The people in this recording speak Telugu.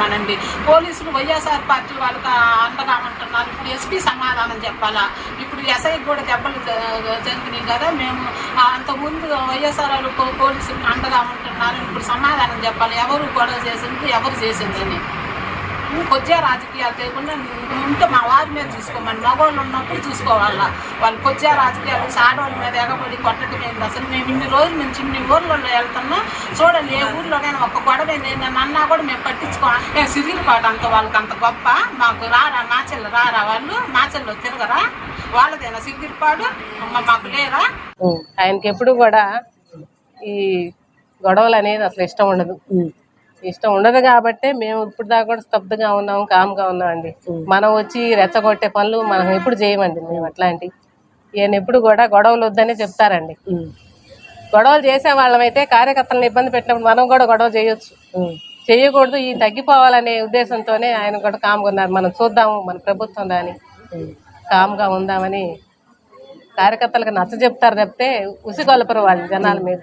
మనండి పోలీసులు వైఎస్ఆర్ పార్టీ వాళ్ళకి అండగా ఉంటున్నారు ఇప్పుడు ఎస్పీ సమాధానం చెప్పాలా? ఇప్పుడు ఎస్ఐ కూడా దెబ్బలు జరిగినాయి కదా మేము అంతకుముందు వైఎస్ఆర్ వాళ్ళు పోలీసులు అండగా ఉంటున్నారు ఇప్పుడు సమాధానం చెప్పాలి? ఎవరు గొడవ చేసింది ఎవరు చేసిందని కొద్దిగా రాజకీయాలు లేకుండా ఉంటే మా వారి మీద చూసుకోమని మగవాళ్ళు ఉన్నప్పుడు చూసుకోవాలా? వాళ్ళు కొద్దిగా రాజకీయాలు ఆడవాళ్ళ మీద ఎగబడి కొట్టడం ఏంది అసలు? మేము ఇన్ని రోజుల నుంచి ఇన్ని ఊర్లలో వెళ్తున్నాం చూడండి ఏ ఊర్లోనైనా ఒక గొడవ ఏంది? నేను అన్నా కూడా మేము పట్టించుకో నేను సిరిగిరిపాటు అంత వాళ్ళకి అంత గొప్ప. మాకు రారా మాచెల్లు రారా వాళ్ళు? మాచెల్లో తిరగరా? వాళ్ళదేనా సిరిగిరిపాడు అమ్మ మాకు లేరా. ఆయనకి ఎప్పుడు కూడా ఈ గొడవలు అనేది అసలు ఇష్టం ఉండదు. ఇష్టం ఉండదు కాబట్టే మేము ఇప్పుడు దాకా కూడా స్తబ్దుగా ఉన్నాం కామ్గా ఉన్నాం అండి. మనం వచ్చి రెచ్చగొట్టే పనులు మనం ఎప్పుడు చేయమండి మేము అట్లాంటి. ఈయన ఎప్పుడు కూడా గొడవలు వద్దనే చెప్తారండి. గొడవలు చేసే వాళ్ళమైతే కార్యకర్తలను ఇబ్బంది పెట్టినప్పుడు మనం కూడా గొడవ చేయొచ్చు. చేయకూడదు ఈ తగ్గిపోవాలనే ఉద్దేశంతోనే ఆయన కూడా కామ్గా ఉన్నారు. మనం చూద్దాము మన ప్రభుత్వం దాని కామ్గా ఉందామని కార్యకర్తలకు నచ్చ చెప్తారు తప్పితే ఉసిగొలపరు వాళ్ళు జనాల మీద.